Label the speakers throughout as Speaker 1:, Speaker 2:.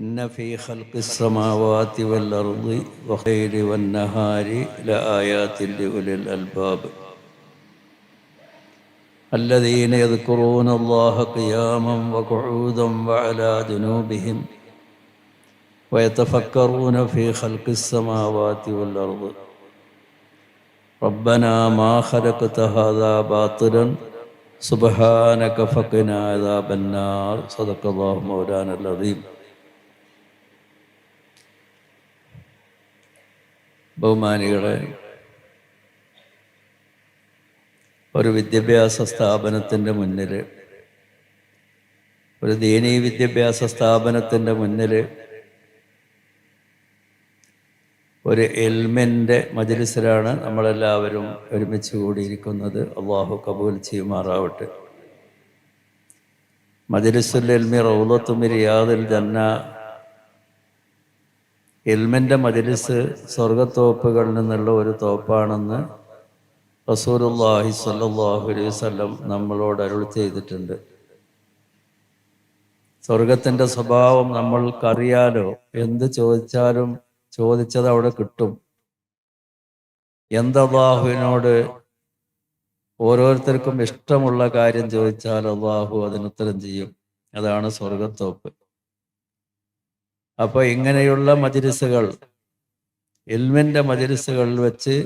Speaker 1: إن في خلق السماوات والأرض وخير والنهار لآيات لأولي الألباب. الذين يذكرون الله قياما وقعودا وعلى جنوبهم ويتفكرون في خلق السماوات والأرض. ربنا ما خلقت هذا باطلا. سبحانك فقنا عذاب النار. صدق الله مولانا العظيم. ബഹുമാനികളെ ഒരു വിദ്യാഭ്യാസ സ്ഥാപനത്തിന്റെ മുന്നിൽ ഒരു ദീനീ വിദ്യാഭ്യാസ സ്ഥാപനത്തിന്റെ മുന്നിൽ ഒരു എൽമെന്റെ മജലിസിലാണ് നമ്മളെല്ലാവരും ഒരുമിച്ച് കൂടിയിരിക്കുന്നത്. അള്ളാഹു കബൂൽ ചെയ്യുമാറാവട്ടെ. മജലിസുൽ എൽമി റൗലത്തുമിരിയാദിൽ ജന്ന എൽമിന്റെ മജലിസ് സ്വർഗത്തോപ്പുകളിൽ നിന്നുള്ള ഒരു തോപ്പാണെന്ന് റസൂലുല്ലാഹി സല്ലാഹു അലൈഹി വസല്ലം നമ്മളോട് അരുൾ ചെയ്തിട്ടുണ്ട്. സ്വർഗത്തിന്റെ സ്വഭാവം നമ്മൾക്കറിയാലോ? എന്ത് ചോദിച്ചാലും ചോദിച്ചത് അവിടെ കിട്ടും. എന്തല്ലാഹുവിനോട് ഓരോരുത്തർക്കും ഇഷ്ടമുള്ള കാര്യം ചോദിച്ചാൽ അള്ളാഹു അതിനുത്തരം ചെയ്യും. അതാണ് സ്വർഗത്തോപ്പ് അപ്പൊ ഇങ്ങനെയുള്ള മജിരിസുകൾ ഇൽമിന്റെ മജിരിസുകളിൽ വെച്ച്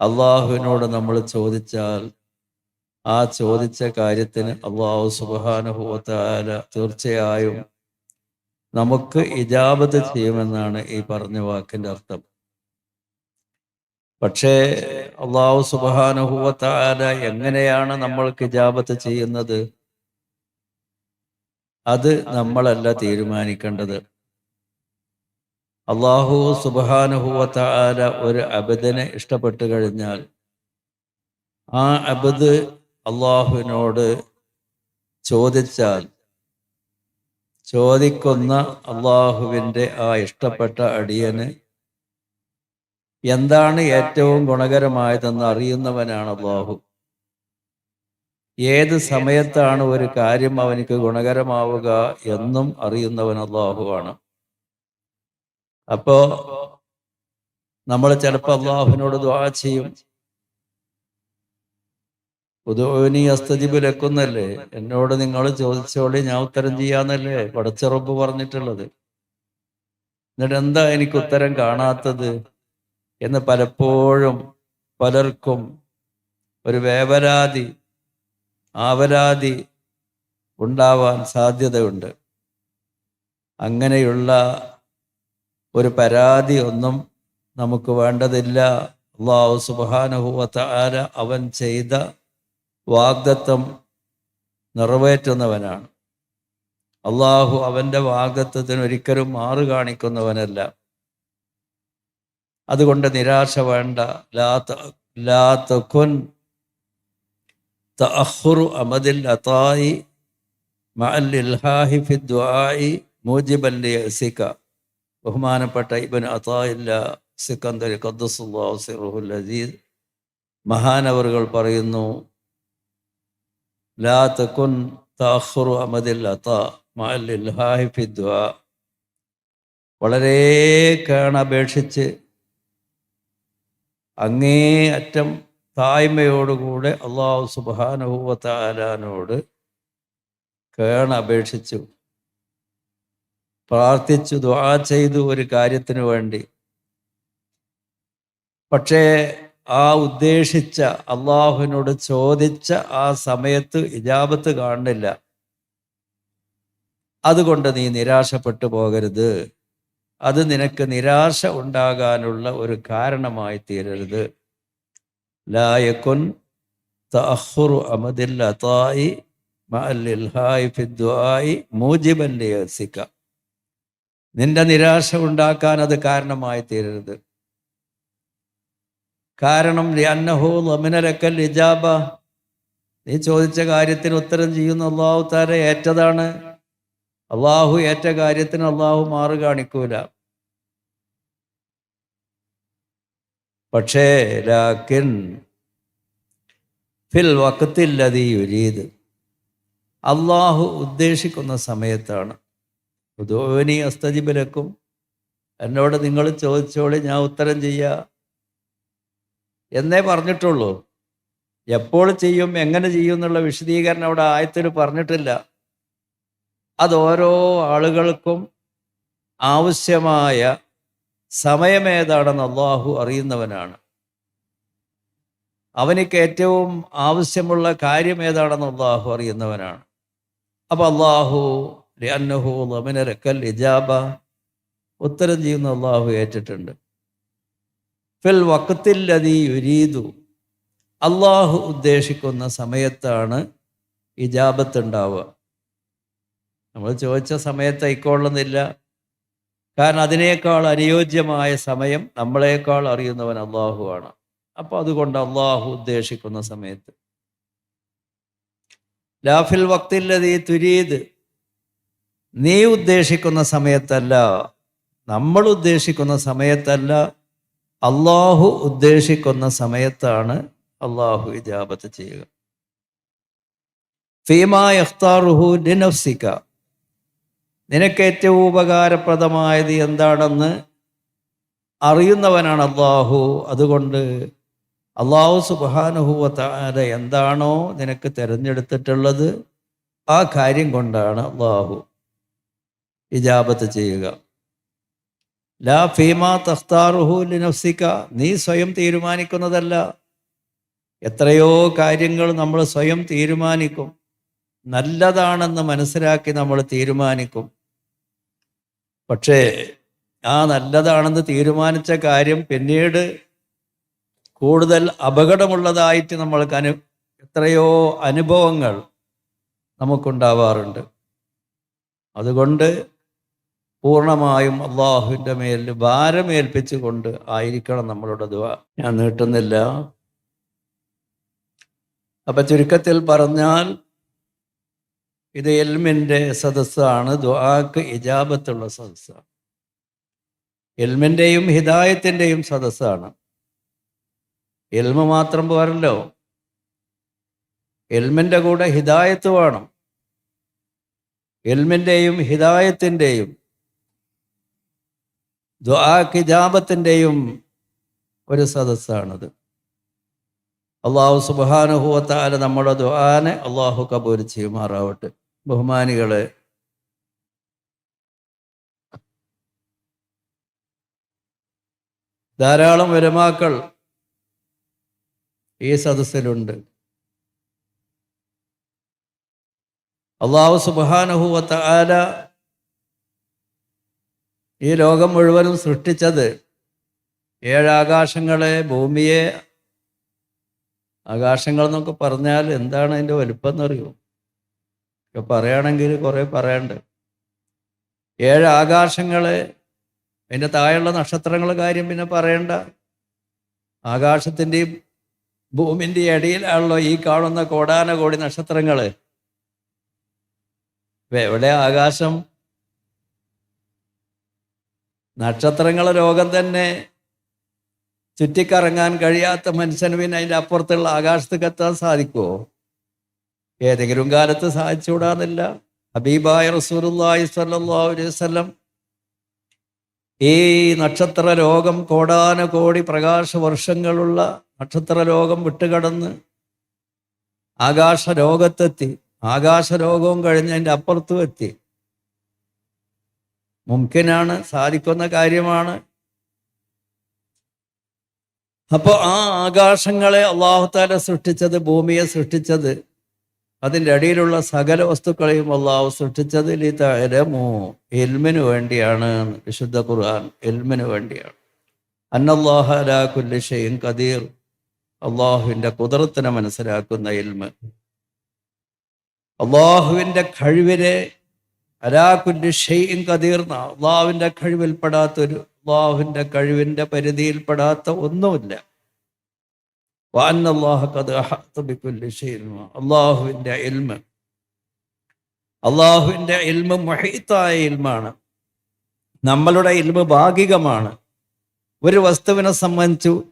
Speaker 1: അള്ളാഹുവിനോട് നമ്മൾ ചോദിച്ചാൽ ആ ചോദിച്ച കാര്യത്തിന് അള്ളാഹു സുബാനുഭവത്താല തീർച്ചയായും നമുക്ക് ഇജാബത്ത് ചെയ്യുമെന്നാണ് ഈ പറഞ്ഞ വാക്കിന്റെ അർത്ഥം. പക്ഷേ അള്ളാഹു സുബാനുഭവത്താല എങ്ങനെയാണ് നമ്മൾക്ക് ഇജാബത്ത് ചെയ്യുന്നത്? അത് നമ്മളല്ല തീരുമാനിക്കേണ്ടത്. അള്ളാഹു സുബാനുഭവത്താല ഒരു അബദിനെ ഇഷ്ടപ്പെട്ടു കഴിഞ്ഞാൽ ആ അബദ് അള്ളാഹുവിനോട് ചോദിച്ചാൽ ചോദിക്കുന്ന അള്ളാഹുവിന്റെ ആ ഇഷ്ടപ്പെട്ട അടിയന് എന്താണ് ഏറ്റവും ഗുണകരമായതെന്ന് അറിയുന്നവനാണ് അള്ളാഹു ഏത് സമയത്താണ് ഒരു കാര്യം അവനിക്ക് ഗുണകരമാവുക എന്നും അറിയുന്നവൻ അള്ളാഹുവാണ് അപ്പോ നമ്മൾ ചിലപ്പോൾ അള്ളാഹുവിനോട് ദ്വാ ചെയ്യും. ഉദോനി അസ്തജിബ് ലക്കുന്നല്ലേ? എന്നോട് നിങ്ങൾ ചോദിച്ചോളി ഞാൻ ഉത്തരം ചെയ്യാന്നല്ലേ? പടച്ചുറപ്പ് പറഞ്ഞിട്ടുള്ളത്. എന്നിട്ട് എന്താ എനിക്ക് ഉത്തരം കാണാത്തത് എന്ന് പലപ്പോഴും പലർക്കും ഒരു വേവരാതി ആവരാതി ഉണ്ടാവാൻ സാധ്യതയുണ്ട്. അങ്ങനെയുള്ള ഒരു പരാതി ഒന്നും നമുക്ക് വേണ്ടതില്ല. അള്ളാഹു സുബാനുഭവത്ത ആര അവൻ ചെയ്ത വാഗ്ദത്വം നിറവേറ്റുന്നവനാണ്. അള്ളാഹു അവന്റെ വാഗ്ദത്വത്തിന് ഒരിക്കലും മാറു കാണിക്കുന്നവനല്ല. അതുകൊണ്ട് നിരാശ വേണ്ട. ലാ തഖുൻ തഅഹുറു അമദിൽ അതായി മഅൽ ഇൽഹാഹി ഫി മൂജിബൻ ലിയസിക ബഹുമാനപ്പെട്ട ഇബൻ അതായില്ല സിക്കന്ദർ ഖദ്ദസുല്ലാഹു സിറുൽ അസീസ് മഹാനവറുകൾ പറയുന്നു ലാ തകുൻ തഅഖുറു അമദിൽ വളരെ കേണപേക്ഷിച്ച് അങ്ങേ അറ്റം തായ്മയോടുകൂടെ അള്ളാഹു സുബാനുഭവത്താലാനോട് കേണപേക്ഷിച്ചു. പ്രാർത്ഥിച്ചു ദ്വാ ചെയ്തു ഒരു കാര്യത്തിന് വേണ്ടി. പക്ഷേ ആ ഉദ്ദേശിച്ച അള്ളാഹുവിനോട് ചോദിച്ച ആ സമയത്ത് ഇജാബത്ത് കാണുന്നില്ല. അതുകൊണ്ട് നീ നിരാശപ്പെട്ടു പോകരുത്. അത് നിനക്ക് നിരാശ ഉണ്ടാകാനുള്ള ഒരു കാരണമായി തീരരുത്. ലായക്കുൻ ഇൽഹായി ഫി ദുആയി മൂജിബൻ നിന്റെ നിരാശ ഉണ്ടാക്കാൻ അത് കാരണമായി തീരരുത്. കാരണം അന്നഹോ ലമിനലക്കൽ ഇജാബ നീ ചോദിച്ച കാര്യത്തിന് ഉത്തരം ചെയ്യുന്ന അള്ളാഹു താര ഏറ്റതാണ്. അള്ളാഹു ഏറ്റ കാര്യത്തിന് അള്ളാഹു മാറു കാണിക്കൂല. പക്ഷേ ലാക്കിൻ ഫിൽ വക്കത്തില്ലതീ യുരീത് അള്ളാഹു ഉദ്ദേശിക്കുന്ന സമയത്താണ്. ഉദോനി അസ്തജിബിലക്കും എന്നോട് നിങ്ങൾ ചോദിച്ചോളി ഞാൻ ഉത്തരം ചെയ്യുക എന്നേ പറഞ്ഞിട്ടുള്ളൂ. എപ്പോൾ ചെയ്യും എങ്ങനെ ചെയ്യും എന്നുള്ള വിശദീകരണം അവിടെ ആയത്തിൽ പറഞ്ഞിട്ടില്ല. അത് ഓരോ ആളുകൾക്കും ആവശ്യമായ സമയമേതാണെന്ന് അള്ളാഹു അറിയുന്നവനാണ്. അവനിക്ക് ഏറ്റവും ആവശ്യമുള്ള കാര്യം ഏതാണെന്ന് അള്ളാഹു അറിയുന്നവനാണ്. അപ്പൊ അള്ളാഹു ലമിനരക്കൽ ഇജാബ ഉത്തരം ചെയ്യുന്ന അള്ളാഹു ഏറ്റിട്ടുണ്ട്. ഫിൽ വക്കത്തില്ലതി യുരീതു അള്ളാഹു ഉദ്ദേശിക്കുന്ന സമയത്താണ് ഇജാബത്ത് ഉണ്ടാവുക നമ്മൾ ചോദിച്ച സമയത്ത് ആയിക്കൊള്ളുന്നില്ല. കാരണം അതിനേക്കാൾ അനുയോജ്യമായ സമയം നമ്മളെക്കാൾ അറിയുന്നവൻ അള്ളാഹുവാണ് അപ്പൊ അതുകൊണ്ട് അള്ളാഹു ഉദ്ദേശിക്കുന്ന സമയത്ത്. ലാഫിൽ വക്തില്ലതീ തുരീത് നീ ഉദ്ദേശിക്കുന്ന സമയത്തല്ല നമ്മൾ ഉദ്ദേശിക്കുന്ന സമയത്തല്ല അള്ളാഹു ഉദ്ദേശിക്കുന്ന സമയത്താണ് അള്ളാഹു ഇജാബത്ത് ചെയ്യുക. ഫീമാ യഖ്താറുഹു ലിനഫ്സിക. നിനക്ക് ഏറ്റവും ഉപകാരപ്രദമായത് എന്താണെന്ന് അറിയുന്നവനാണ് അള്ളാഹു അതുകൊണ്ട് അള്ളാഹു സുബാനുഹുവത്താര എന്താണോ നിനക്ക് തിരഞ്ഞെടുത്തിട്ടുള്ളത് ആ കാര്യം കൊണ്ടാണ് അള്ളാഹു ഇജാബത്ത് ചെയ്യുക. ലാ ഫീമ തഖ്താറുഹു ലിനഫ്സിക. നീ സ്വയം തീരുമാനിക്കുന്നതല്ല. എത്രയോ കാര്യങ്ങൾ നമ്മൾ സ്വയം തീരുമാനിക്കും. നല്ലതാണെന്ന് മനസ്സിലാക്കി നമ്മൾ തീരുമാനിക്കും. പക്ഷേ ആ നല്ലതാണെന്ന് തീരുമാനിച്ച കാര്യം പിന്നീട് കൂടുതൽ അപകടമുള്ളതായിട്ട് നമ്മൾക്ക് അനു എത്രയോ അനുഭവങ്ങൾ നമുക്കുണ്ടാവാറുണ്ട്. അതുകൊണ്ട് പൂർണമായും അള്ളാഹുവിന്റെ മേലിൽ ഭാരമേൽപ്പിച്ചുകൊണ്ട് ആയിരിക്കണം നമ്മളുടെ ദുവ ഞാൻ നീട്ടുന്നില്ല. അപ്പൊ ചുരുക്കത്തിൽ പറഞ്ഞാൽ ഇത് എൽമിന്റെ സദസ്സാണ്. ദുആക്ക് ഇജാബത്തുള്ള സദസ്സാണ്. എൽമിന്റെയും ഹിദായത്തിന്റെയും സദസ്സാണ്. എൽമ മാത്രം പോരല്ലോ. എൽമിന്റെ കൂടെ ഹിദായത്ത് വേണം. എൽമിന്റെയും ഹിദായത്തിന്റെയും ഇജാബത്തിന്റെയും ഒരു സദസ്സാണത്. അള്ളാഹു സുബാനുഭവത്താൽ നമ്മുടെ ദുആനെ അള്ളാഹു കബൂർ ചെയ്യുമാറാവട്ടെ. ബഹുമാനികളെ ധാരാളം വരുമാക്കൾ ഈ സദസ്സിലുണ്ട്. അള്ളാഹു സുബാനുഭവത്ത ആല ഈ ലോകം മുഴുവനും സൃഷ്ടിച്ചത് ഏഴാകാശങ്ങളെ ഭൂമിയെ. ആകാശങ്ങൾ എന്നൊക്കെ പറഞ്ഞാൽ എന്താണ് അതിന്റെ വലുപ്പം എന്നറിയോ? ഒക്കെ പറയുകയാണെങ്കിൽ കുറേ പറയണ്ട് ഏഴ് ആകാശങ്ങളെ അതിന്റെ താഴെയുള്ള നക്ഷത്രങ്ങൾ കാര്യം പിന്നെ പറയണ്ട. ആകാശത്തിന്റെയും ഭൂമിന്റെ ഇടയിലാണല്ലോ ഈ കാണുന്ന കോടാന കോടി നക്ഷത്രങ്ങൾ എവിടെ ആകാശം നക്ഷത്രങ്ങളെ രോഗം തന്നെ ചുറ്റിക്കറങ്ങാൻ കഴിയാത്ത മനുഷ്യന് പിന്നെ അതിന്റെ അപ്പുറത്തുള്ള ആകാശത്തേക്ക് എത്താൻ സാധിക്കുമോ ഏതെങ്കിലും കാലത്ത് സാധിച്ചുകൂടാന്നില്ല. ഹബീബായ റസൂലുള്ളാഹി സ്വല്ലാസ്വല്ലം ഈ നക്ഷത്ര രോഗം കോടാന കോടി പ്രകാശ വർഷങ്ങളുള്ള നക്ഷത്ര രോഗം വിട്ടുകടന്ന് ആകാശ രോഗത്തെത്തി ആകാശ രോഗവും കഴിഞ്ഞ് അതിന്റെ അപ്പുറത്തും എത്തി. മുംകിനാണ് സാധിക്കുന്ന കാര്യമാണ്. അപ്പോൾ ആ ആകാശങ്ങളെ അള്ളാഹുത്താല സൃഷ്ടിച്ചത് ഭൂമിയെ സൃഷ്ടിച്ചത് അതിന്റെ അടിയിലുള്ള സകല വസ്തുക്കളെയും അള്ളാഹു സൃഷ്ടിച്ചത് ലിതരമോ എൽമിന് വേണ്ടിയാണ്. വിശുദ്ധ ഖുർആൻ എൽമിന് വേണ്ടിയാണ്. അന്നല്ലാഹ അലാ കുല്ലി ഷൈൻ കദീർ അള്ളാഹുവിന്റെ കുതിരത്തിനെ മനസ്സിലാക്കുന്ന എൽമ് അള്ളാഹുവിന്റെ കഴിവിനെ അലാകുല്ലി ഷെയ്യും കതീർന്ന അള്ളാഹുവിന്റെ കഴിവിൽപ്പെടാത്തൊരു അള്ളാഹുവിന്റെ കഴിവിന്റെ പരിധിയിൽപ്പെടാത്ത ഒന്നുമില്ല. അള്ളാഹുവിന്റെ ഇൽമ. അള്ളാഹുവിന്റെ ഇൽമ മൊഹീത്തായ ഇൽമാണ്. നമ്മളുടെ ഇൽമ ഭാഗികമാണ്. ഒരു വസ്തുവിനെ സംബന്ധിച്ചു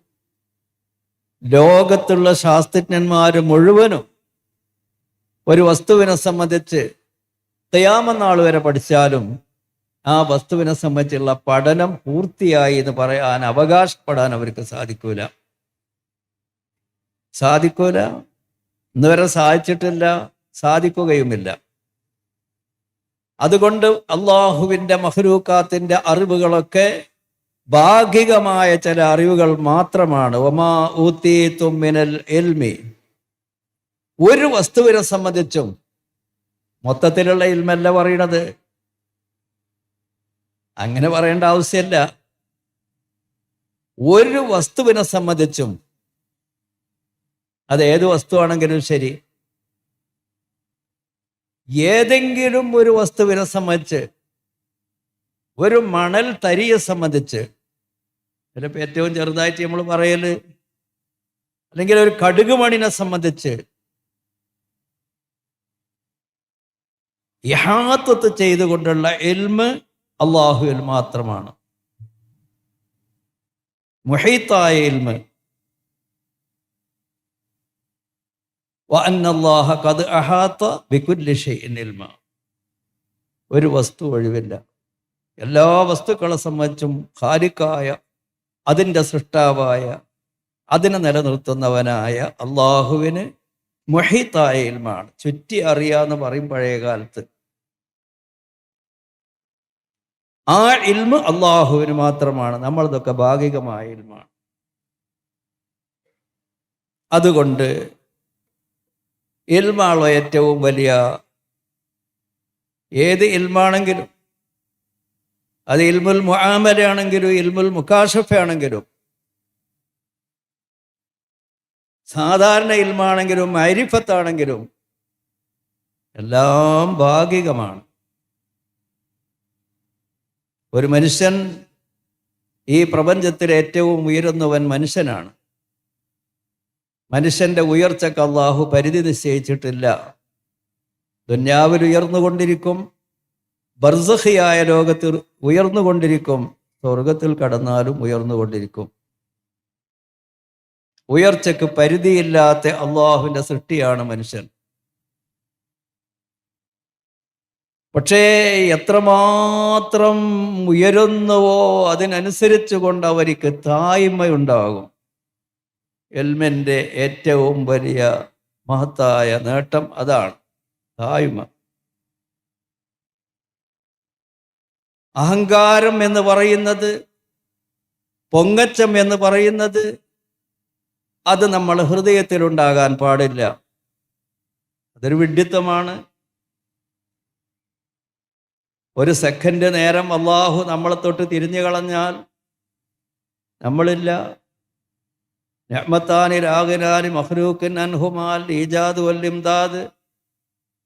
Speaker 1: ലോകത്തുള്ള ശാസ്ത്രജ്ഞന്മാർ മുഴുവനും ഒരു വസ്തുവിനെ സംബന്ധിച്ച് തയ്യാമെന്നാൾ വരെ പഠിച്ചാലും ആ വസ്തുവിനെ സംബന്ധിച്ചുള്ള പഠനം പൂർത്തിയായി എന്ന് പറയാൻ അവകാശപ്പെടാൻ അവർക്ക് സാധിക്കൂല. സാധിക്കൂല. ഇന്നുവരെ സാധിച്ചിട്ടില്ല. സാധിക്കുകയുമില്ല. അതുകൊണ്ട് അള്ളാഹുവിന്റെ മഹ്രൂക്കാത്തിന്റെ അറിവുകളൊക്കെ ഭാഗികമായ ചില അറിവുകൾ മാത്രമാണ്. ഒമാ ഊത്തി തുമ്മിനൽ എൽമി ഒരു വസ്തുവിനെ സംബന്ധിച്ചും മൊത്തത്തിലുള്ള ഇൽമല്ല പറയണത്. അങ്ങനെ പറയേണ്ട ആവശ്യമില്ല. ഒരു വസ്തുവിനെ സംബന്ധിച്ചും അത് ഏത് വസ്തുവാണെങ്കിലും ശരി. ഏതെങ്കിലും ഒരു വസ്തുവിനെ സംബന്ധിച്ച് ഒരു മണൽ തരിയെ സംബന്ധിച്ച് ചിലപ്പോൾ ഏറ്റവും ചെറുതായിട്ട് നമ്മൾ പറയൽ അല്ലെങ്കിൽ ഒരു കടുക് മണിനെ സംബന്ധിച്ച് യഹാത്വത്ത് ചെയ്തുകൊണ്ടുള്ള എൽമ് അള്ളാഹുവിൽ മാത്രമാണ്. മുഹൈത്തായ എൽമ്. ഒരു വസ്തു ഒഴിവില്ല. എല്ലാ വസ്തുക്കളെ സംബന്ധിച്ചും ഖാലിക്കായ അതിന്റെ സൃഷ്ടാവായ അതിനെ നിലനിർത്തുന്നവനായ അള്ളാഹുവിന് മുഹീത്തായ ഇൽമാണ്. ചുറ്റി അറിയാന്ന് പറയും പഴയ കാലത്ത്. ആ ഇൽമ് അള്ളാഹുവിന് മാത്രമാണ്. നമ്മളതൊക്കെ ഭാഗികമായ ഇൽമാണ്. അതുകൊണ്ട് ഇൽമാണോ ഏറ്റവും വലിയ ഏത് ഇൽമാണെങ്കിലും അത് ഇൽമുൽ മുആമലയാണെങ്കിലും ഇൽമുൽ മുക്കാഷഫയാണെങ്കിലും സാധാരണ ഇൽമാണെങ്കിലും അരിഫത്താണെങ്കിലും എല്ലാം ഭാഗികമാണ്. ഒരു മനുഷ്യൻ ഈ പ്രപഞ്ചത്തിൽ ഏറ്റവും ഉയരുന്നവൻ മനുഷ്യനാണ്. മനുഷ്യന്റെ ഉയർച്ചക്ക് അള്ളാഹു പരിധി നിശ്ചയിച്ചിട്ടില്ല. ദുന്യാവിൽ ഉയർന്നുകൊണ്ടിരിക്കും ബർസഹിയായ ലോകത്തിൽ ഉയർന്നുകൊണ്ടിരിക്കും സ്വർഗത്തിൽ കടന്നാലും ഉയർന്നുകൊണ്ടിരിക്കും. ഉയർച്ചക്ക് പരിധിയില്ലാത്ത അള്ളാഹുവിന്റെ സൃഷ്ടിയാണ് മനുഷ്യൻ. പക്ഷേ എത്രമാത്രം ഉയരുന്നുവോ അതിനനുസരിച്ച് കൊണ്ട് അവർക്ക് തായ്മയുണ്ടാകും. എൽമെന്റെ ഏറ്റവും വലിയ മഹത്തായ നേട്ടം അതാണ് തായ്മ. അഹങ്കാരം എന്ന് പറയുന്നത് പൊങ്ങച്ചം എന്ന് പറയുന്നത് അത് നമ്മൾ ഹൃദയത്തിലുണ്ടാകാൻ പാടില്ല. അതൊരു വിഡ്ഢിത്തമാണ് ഒരു സെക്കൻഡ് നേരം അള്ളാഹു നമ്മളെ തൊട്ട് തിരിഞ്ഞു കളഞ്ഞാൽ നമ്മളില്ല. ഞമ്മത്താനി രാഗനാനി മഹ്രൂക്കിൻ അൻഹുമാൽ ഈജാദ് വല്ലിംദാദ്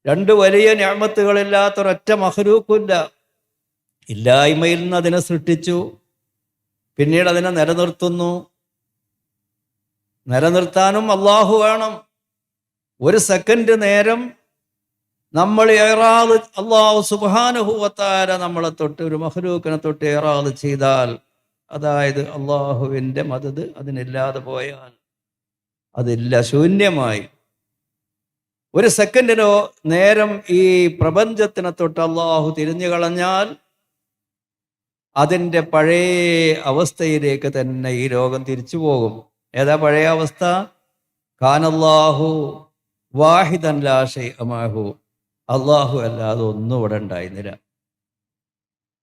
Speaker 1: രണ്ട് വലിയ ഞാമത്തുകളില്ലാത്തൊരൊറ്റ മഹ്രൂക്കില്ല ഇല്ലായ്മയിൽ നിന്ന് അതിനെ സൃഷ്ടിച്ചു. പിന്നീട് അതിനെ നിലനിർത്തുന്നു. നിലനിർത്താനും അള്ളാഹു വേണം. ഒരു സെക്കൻഡ് നേരം നമ്മൾ ഏറാത് അള്ളാഹു സുബാനുഭൂവത്താര നമ്മളെ തൊട്ട് ഒരു മഹ്ലൂക്കിനെ തൊട്ട് ഏറാത് ചെയ്താൽ അതായത് അള്ളാഹുവിന്റെ മതത് അതിനില്ലാതെ പോയാൽ അതില്ല ശൂന്യമായി. ഒരു സെക്കൻഡിനോ നേരം ഈ പ്രപഞ്ചത്തിനെ തൊട്ട് അള്ളാഹു തിരിഞ്ഞു കളഞ്ഞാൽ അതിന്റെ പഴയ അവസ്ഥയിലേക്ക് തന്നെ ഈ രോഗം തിരിച്ചു പോകും. ഏതാ പഴയ അവസ്ഥ? കാനല്ലാഹു വാഹിദൻ ലാഷൈ അമാഹു അള്ളാഹു അല്ലാതെ ഒന്നും ഇവിടെ ഉണ്ടായിരുന്നില്ല.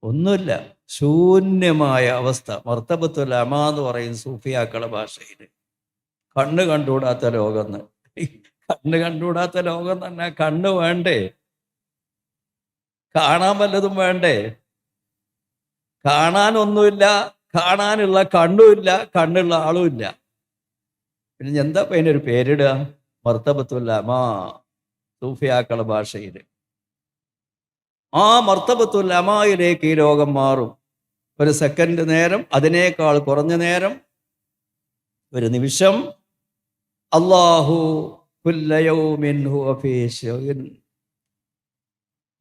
Speaker 1: ഒന്നുമില്ല. ശൂന്യമായ അവസ്ഥ. മർത്തബത്തുൽ അമ എന്ന് പറയും സൂഫിയാക്കളെ ഭാഷയിൽ കണ്ണ് കണ്ടുകൂടാത്ത ലോകം കണ്ണ് കണ്ടുകൂടാത്ത ലോകം തന്നെ കണ്ണ് വേണ്ടേ? കാണാൻ വല്ലതും വേണ്ടേ? കാണാനൊന്നുമില്ല. കാണാനുള്ള കണ്ണുമില്ല. കണ്ണുള്ള ആളുമില്ല. പിന്നെ എന്താ ഇപ്പൊ അതിനൊരു പേരിടുക മർത്തബത്തുല്ല മാ സൂഫിയാക്കള ഭാഷയിൽ ആ മർത്തബത്തുല്ല അമായിലേക്ക് ഈ ലോകം മാറും. ഒരു സെക്കൻഡ് നേരം അതിനേക്കാൾ കുറഞ്ഞ നേരം ഒരു നിമിഷം. അള്ളാഹു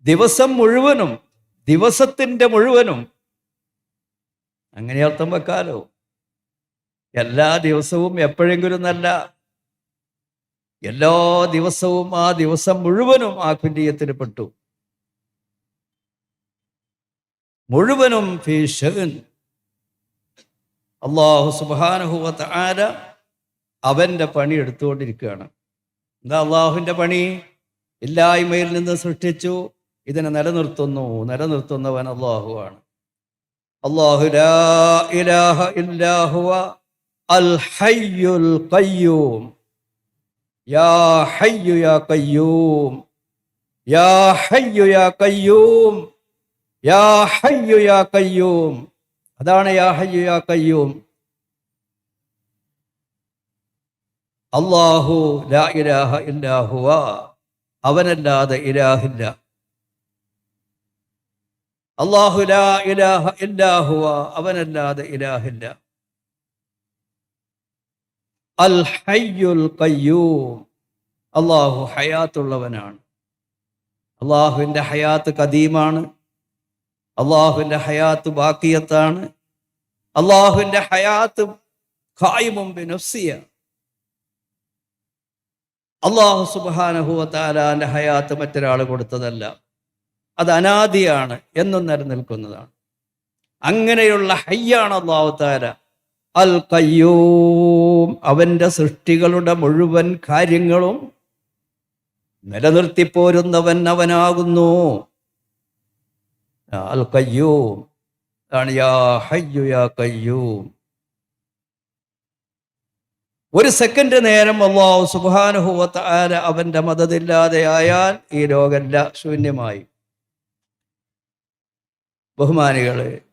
Speaker 1: ദിവസം മുഴുവനും ദിവസത്തിന്റെ മുഴുവനും അങ്ങനെ അർത്ഥം വെക്കാലോ? എല്ലാ ദിവസവും എപ്പോഴെങ്കിലും നല്ല എല്ലാ ദിവസവും ആ ദിവസം മുഴുവനും ആ കുല്യത്തിൽ പെട്ടു. മുഴുവനും. അള്ളാഹു സുബാനുഹുവത്ത് ആര അവന്റെ പണി എടുത്തുകൊണ്ടിരിക്കുകയാണ്. എന്താ അള്ളാഹുവിന്റെ പണി? ഇല്ലായ്മയിൽ നിന്ന് സൃഷ്ടിച്ചു ഇതിനെ നിലനിർത്തുന്നു. നിലനിർത്തുന്നവൻ അള്ളാഹുവാണ് അള്ളാഹു ലാ കയ്യൂം യാ ഹയ്യു യാ കയ്യൂം യാ ഹയ്യു യാ കയ്യൂം യാ ഹയ്യു യാ കയ്യൂം അതാണ് യാ ഹയ്യു യാ കയ്യൂം അള്ളാഹു ലാ ഇലാഹ ഇല്ലാഹുവ അവനല്ലാതെ ഇലാഹില്ല. അള്ളാഹു ലാ ഇലാഹ ഇല്ലാഹുവ അവനല്ലാതെ ഇലാഹില്ല. അൽ ഹയ്യുൽ ഖയ്യൂം. അള്ളാഹു ഹയാത്തുള്ളവനാണ്. അള്ളാഹുവിന്റെ ഹയാത്ത് കദീമാണ് അള്ളാഹുവിന്റെ ഹയാത്ത് ബാക്കിയത്താണ്. അള്ളാഹുവിന്റെ ഹയാത്ത് ഖായിമും ബിനഫ്സിയ. അള്ളാഹു സുബാനഹുവത്താലാന്റെ ഹയാത്ത് മറ്റൊരാൾ കൊടുത്തതല്ല. അത് അനാദിയാണ് എന്നും നിലനിൽക്കുന്നതാണ്. അങ്ങനെയുള്ള ഹയ്യാണ് അള്ളാഹു താല അൽ കയ്യൂം അവന്റെ സൃഷ്ടികളുടെ മുഴുവൻ കാര്യങ്ങളും നിലനിർത്തിപ്പോരുന്നവൻ അവനാകുന്നു. അൽ കയ്യൂം കയ്യൂം ഒരു സെക്കൻഡ് നേരം അള്ളാഹു സുബാനുഹുവത്ത് ആല അവന്റെ മതത്തില്ലാതെ ആയാൽ ഈ ലോകല്ല ശൂന്യമായി. ബഹുമാനികളെ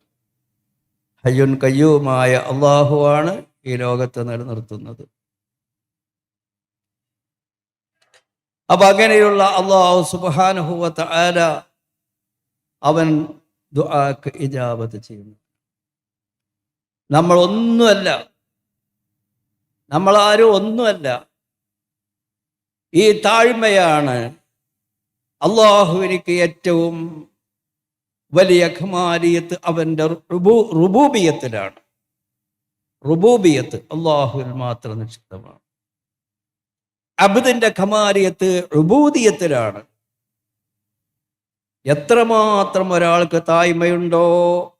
Speaker 1: ഹയ്യുൻ കയ്യുമായ അള്ളാഹുവാണ് ഈ ലോകത്തെ നിലനിർത്തുന്നത്. അപ്പൊ അങ്ങനെയുള്ള അള്ളാഹു സുബാനുഹുവത്ത് ആല അവൻ ദുആക്ക് ഇജാബത്ത് ചെയ്യുന്നു. നമ്മൾ ഒന്നുമല്ല നമ്മളാരും ഒന്നുമല്ല ഈ താഴ്മയാണ് അള്ളാഹുവിനിക്ക് ഏറ്റവും വലിയ ഖമാലിയത്ത് അവന്റെ റുബൂ റുബൂബിയത്തിലാണ്. റുബൂബിയത്ത് അള്ളാഹുവിൽ മാത്രം നിക്ഷിപ്തമാണ്. അബുദിന്റെ ഖമാലിയത്ത് റുബൂദിയത്തിലാണ്. എത്രമാത്രം ഒരാൾക്ക് തായ്മയുണ്ടോ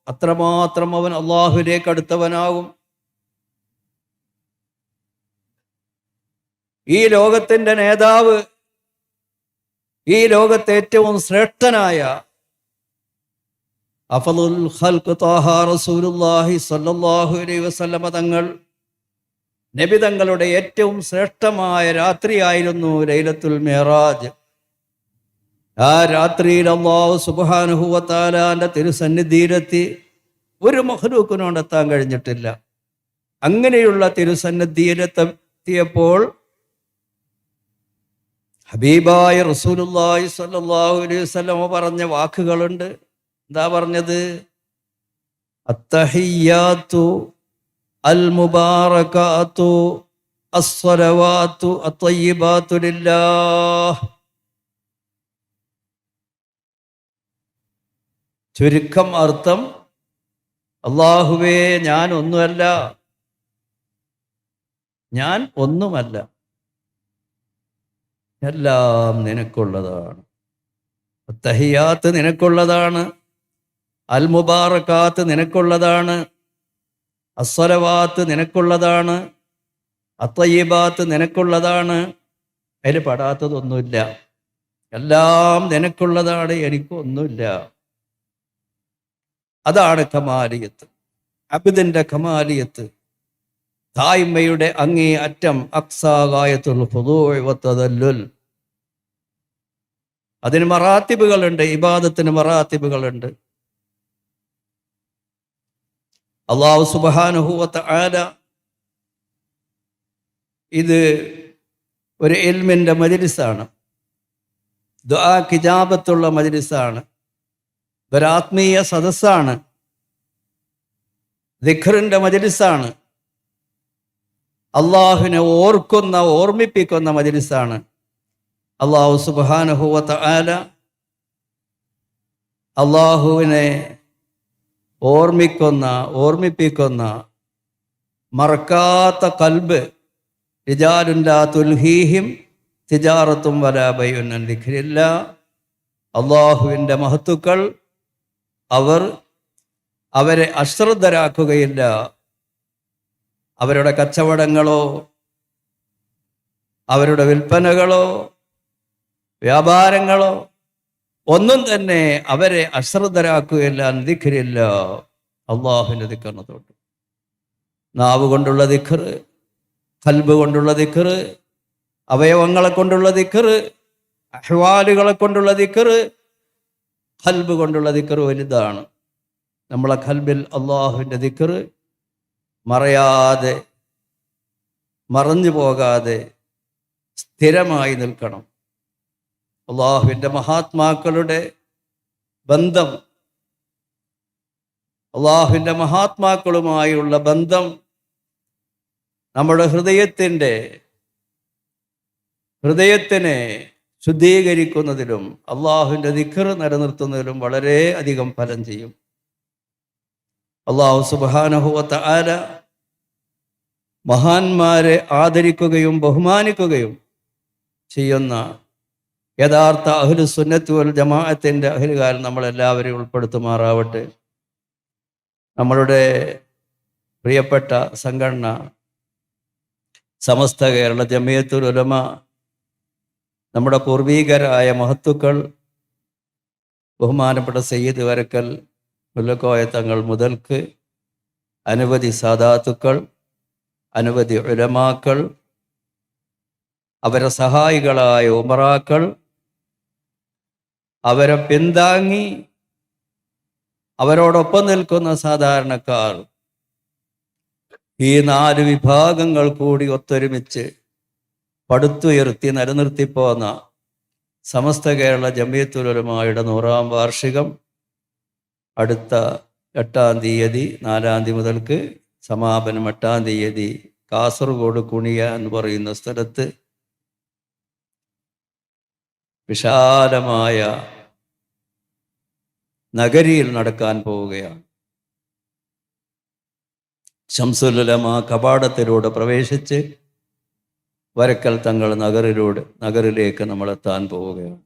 Speaker 1: അത്രമാത്രം അവൻ അള്ളാഹുലേക്ക് അടുത്തവനാകും. ഈ ലോകത്തിന്റെ നേതാവ് ഈ ലോകത്തെ ഏറ്റവും ശ്രേഷ്ഠനായ അഫലുൽ ഖൽഖ് അലൈഹി വസല്ലമ തങ്ങൾ നബി തങ്ങളുടെ ഏറ്റവും ശ്രേഷ്ഠമായ രാത്രിയായിരുന്നു ലൈലത്തുൽ മെഹറാജ് ആ രാത്രിയിൽ അള്ളാഹു സുബ്ഹാനഹു വതആലാന്റെ തിരുസന്നിധിയിലെത്തി ഒരു മഹ്ലൂക്കിനോട് എത്താൻ കഴിഞ്ഞിട്ടില്ല. അങ്ങനെയുള്ള തിരുസന്നിധിയിലെത്തിയപ്പോൾ ഹബീബായ റസൂലുല്ലാഹി സ്വല്ലല്ലാഹു അലൈഹി വസല്ലമ പറഞ്ഞ വാക്കുകളുണ്ട്. എന്താ പറഞ്ഞത്? അത്തഹിയാത്തു അൽ മുബാറകാത്തു അസ്വരവാത്തു അത്തയ്യിബാത്തു ചുരുക്കം അർത്ഥം അള്ളാഹുവേ ഞാൻ ഒന്നുമല്ല. ഞാൻ ഒന്നുമല്ല. എല്ലാം നിനക്കുള്ളതാണ്. തഹിയാത്ത് നിനക്കുള്ളതാണ്. അൽ മുബാറക്കാത്ത് നിനക്കുള്ളതാണ് അസ്വലവാത്ത് നിനക്കുള്ളതാണ് അത്തയ്യബാത്ത് നിനക്കുള്ളതാണ്. അതിൽ പെടാത്തതൊന്നുമില്ല. എല്ലാം നിനക്കുള്ളതാണ് എനിക്കൊന്നുമില്ല. അതാണ് കമാലിയത്ത്. അബിദിന്റെ കമാലിയത്ത്. തായ്മയുടെ അങ്ങേ അറ്റം അക്സാകായത്തുൽ ഹുദൂവത്തതല്ലുൽ അതിന് മറാത്തിബുകളുണ്ട് ഇബാദത്തിന് മറാത്തിബുകളുണ്ട്. അള്ളാഹു സുബാനുഹൂവത്ത് ആല ഇത് ഒരു എൽമിന്റെ മജിലിസാണ്. ദുആ കിജാബത്തുള്ള മജിലിസാണ്. ഒരാത്മീയ സദസ്സാണ്. ദിഖറിന്റെ മജിലിസാണ്. അള്ളാഹുവിനെ ഓർക്കുന്ന ഓർമ്മിപ്പിക്കുന്ന മജിലിസാണ്. അള്ളാഹു സുബാനുഹൂവത്ത് ആല അള്ളാഹുവിനെ ഓർമ്മിക്കുന്ന ഓർമ്മിപ്പിക്കുന്ന മറക്കാത്ത കൽബ്. റിജാലുല്ലാ തുൽഹീഹിം തിജാറത്തും വലാബയുന്നില്ല അള്ളാഹുവിന്റെ മഹത്തുക്കൾ അവർ അവരെ അശ്രദ്ധരാക്കുകയില്ല. അവരുടെ കച്ചവടങ്ങളോ അവരുടെ വിൽപ്പനകളോ വ്യാപാരങ്ങളോ ഒന്നും തന്നെ അവരെ അശ്രദ്ധരാക്കുകയില്ല ദിഖരില്ല അള്ളാഹുവിന്റെ ദിക്കറിനത്തോട്ട് നാവ് കൊണ്ടുള്ള ദിഖർ കൽബ് കൊണ്ടുള്ള ദിഖർ അവയവങ്ങളെ കൊണ്ടുള്ള ദിഖർ അഹ്വാലുകളെ കൊണ്ടുള്ള ദിഖർ കൽബ് കൊണ്ടുള്ള ദിക്കറ് വലുതാണ്. നമ്മളെ കൽബിൽ അള്ളാഹുവിന്റെ ദിക്കറ് മറയാതെ മറഞ്ഞു പോകാതെ സ്ഥിരമായി നിൽക്കണം. അള്ളാഹുവിന്റെ മഹാത്മാക്കളുടെ ബന്ധം അള്ളാഹുവിന്റെ മഹാത്മാക്കളുമായുള്ള ബന്ധം നമ്മുടെ ഹൃദയത്തിന്റെ ഹൃദയത്തിനെ ശുദ്ധീകരിക്കുന്നതിലും അള്ളാഹുവിന്റെ ദിഖർ നിലനിർത്തുന്നതിലും വളരെ അധികം ഫലം ചെയ്യും. അള്ളാഹു സുബാനഹുവത്ത ആല മഹാന്മാരെ ആദരിക്കുകയും ബഹുമാനിക്കുകയും ചെയ്യുന്ന യഥാർത്ഥ അഹ്ലു സുന്നത്ത് വൽ ജമാഅത്തിന്റെ അഹ്ലുകാരൻ നമ്മളെല്ലാവരെയും ഉൾപ്പെടുത്തുമാറാവട്ടെ. നമ്മളുടെ പ്രിയപ്പെട്ട സംഘടന സമസ്ത കേരള ജമിയത്തുൽ ഉലമ നമ്മുടെ പൂർവീകരായ മഹത്തുക്കൾ ബഹുമാനപ്പെട്ട സയ്യിദ് വരക്കൽ മുല്ലക്കോയ തങ്ങൾ മുതൽക്ക് അനവധി സാധാത്തുക്കൾ അനവധി ഉലമാക്കൾ അവരെ സഹായികളായ ഉമറാക്കൾ അവരെ പിന്താങ്ങി അവരോടൊപ്പം നിൽക്കുന്ന സാധാരണക്കാർ ഈ നാല് വിഭാഗങ്ങൾ കൂടി ഒത്തൊരുമിച്ച് പടുത്തുയർത്തി നിലനിർത്തിപ്പോന്ന സമസ്ത കേരള ജമിയത്തുലമായുടെ നൂറാം വാർഷികം അടുത്ത എട്ടാം തീയതി നാലാം തീയതി മുതൽക്ക് സമാപനം എട്ടാം തീയതി കാസർഗോഡ് കുണിയ എന്ന് പറയുന്ന സ്ഥലത്ത് വിശാലമായ നഗരിയിൽ നടക്കാൻ പോവുകയാണ്. ശംസുലമ കപാടത്തിലൂടെ പ്രവേശിച്ച് വരക്കൽ തങ്ങൾ നഗറിലൂടെ നഗറിലേക്ക് നമ്മൾ എത്താൻ പോവുകയാണ്.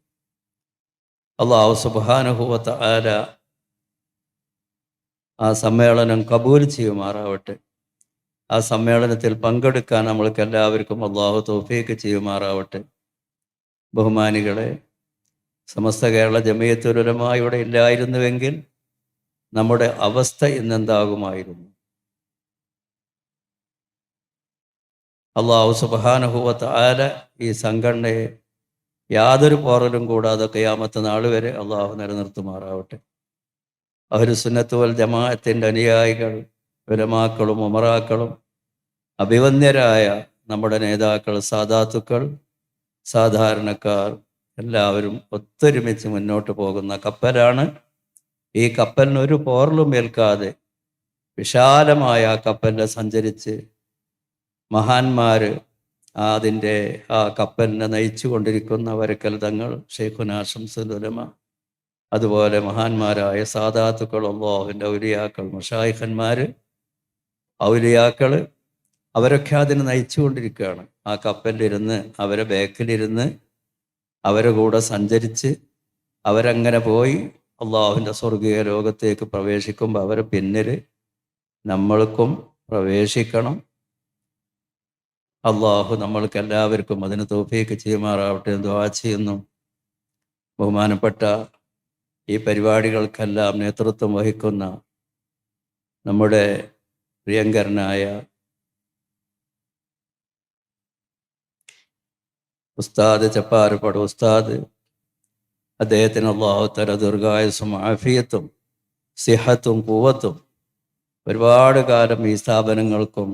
Speaker 1: അള്ളാഹു സുബാനുഭവത്ത ആര ആ സമ്മേളനം കബൂൽ ചെയ്യുമാറാവട്ടെ. ആ സമ്മേളനത്തിൽ പങ്കെടുക്കാൻ നമ്മൾക്ക് എല്ലാവർക്കും അള്ളാഹു തോഫീക്ക് ചെയ്യുമാറാവട്ടെ. ബഹുമാനികളെ സമസ്ത കേരള ജമയത്തുലമ ഇവിടെ ഇല്ലായിരുന്നുവെങ്കിൽ നമ്മുടെ അവസ്ഥ ഇന്നെന്താകുമായിരുന്നു? അള്ളാഹു സുബാനുഭവത്ത് ആല ഈ സംഘടനയെ യാതൊരു പോറലും കൂടാതെ കയാമത്തെ നാൾ വരെ അള്ളാഹു നിലനിർത്തുമാറാവട്ടെ. അവർ സുന്നത്തുവൽ ജമാഅത്തിന്റെ അനുയായികൾ വിലമാക്കളും ഉമറാക്കളും അഭിവന്യരായ നമ്മുടെ നേതാക്കൾ സാധാത്തുക്കൾ സാധാരണക്കാർ എല്ലാവരും ഒത്തൊരുമിച്ച് മുന്നോട്ട് പോകുന്ന കപ്പലാണ്. ഈ കപ്പലിന് ഒരു പോറലും ഏൽക്കാതെ വിശാലമായ ആ കപ്പലിൽ സഞ്ചരിച്ച് മഹാന്മാർ അതിന്റെ ആ കപ്പലിനെ നയിച്ചു കൊണ്ടിരിക്കുന്ന വരക്കൽ തങ്ങൾ ഷെയ്ഖുനാശംസുലമ അതുപോലെ മഹാന്മാരായ സാധാത്തുക്കൾ അള്ളാഹുവിന്റെ ഔലിയാക്കൾ മുഷായിഖന്മാർ ഔലിയാക്കൾ അവരൊക്കെ അതിനെ നയിച്ചു കൊണ്ടിരിക്കുകയാണ് ആ കപ്പലിലിരുന്ന് അവരെ ബാക്കിലിരുന്ന് അവരെ കൂടെ സഞ്ചരിച്ച് അവരങ്ങനെ പോയി അള്ളാഹുവിന്റെ സ്വർഗീയ ലോകത്തേക്ക് പ്രവേശിക്കുമ്പോൾ അവരെ പിന്നിൽ നമ്മൾക്കും പ്രവേശിക്കണം. അള്ളാഹു നമ്മൾക്ക് എല്ലാവർക്കും അതിന് തോഫിയൊക്കെ ചെയ്യുമാറാവട്ടെ ദുആ ചെയ്യുന്നു. ബഹുമാനപ്പെട്ട ഈ പരിപാടികൾക്കെല്ലാം നേതൃത്വം വഹിക്കുന്ന നമ്മുടെ പ്രിയങ്കരനായ ഉസ്താദ് ചപ്പാരപ്പട ഉസ്താദ് അദ്ദേഹത്തിന് അള്ളാഹു തല ദീർഘായുസും ആഫിയത്തും സിഹത്തും കൂവത്തും ഒരുപാട് കാലം ഈ സ്ഥാപനങ്ങൾക്കും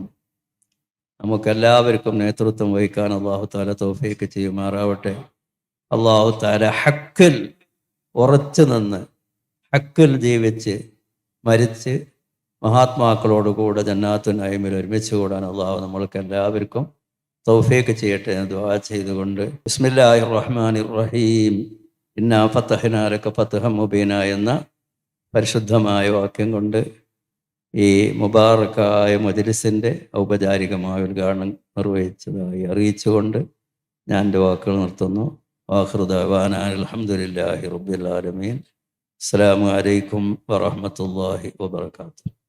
Speaker 1: നമുക്കെല്ലാവർക്കും നേതൃത്വം വഹിക്കാൻ അള്ളാഹു താല തോഫീക്ക് ചെയ്യുമാറാവട്ടെ. അള്ളാഹു താല ഹക്കിൽ ഉറച്ചു നിന്ന് ഹക്കിൽ ജീവിച്ച് മരിച്ച് മഹാത്മാക്കളോടുകൂടെ ജന്നാത്തുനായ്മയിൽ ഒരുമിച്ച് കൂടാൻ അള്ളാഹു നമ്മൾക്ക് എല്ലാവർക്കും തൗഫീക്ക് ചെയ്യട്ടെ എന്ന് ദ്വാ ചെയ്തുകൊണ്ട്. ബിസ്മില്ലാഹി റഹ്മാൻ റഹീം ഇന്ന ഫത്തഹിനാരൊക്കെ ഫത്തഹ മുബീന എന്ന പരിശുദ്ധമായ വാക്യം കൊണ്ട് ഈ മുബാറക്കായ മജ്ലിസിന്റെ ഔപചാരികമായ ഉദ്ഘാടനം നിർവഹിച്ചതായി അറിയിച്ചുകൊണ്ട് ഞാൻ എന്റെ വാക്കുകൾ നിർത്തുന്നു. വാഹൃദാൻ അലഹമുല്ലാഹി റബ്ബുലാലമീൻ ആലമീൻ. അസ്സലാമു അലൈക്കും വറഹ്മത്തുള്ളാഹി വബറകാതുഹു.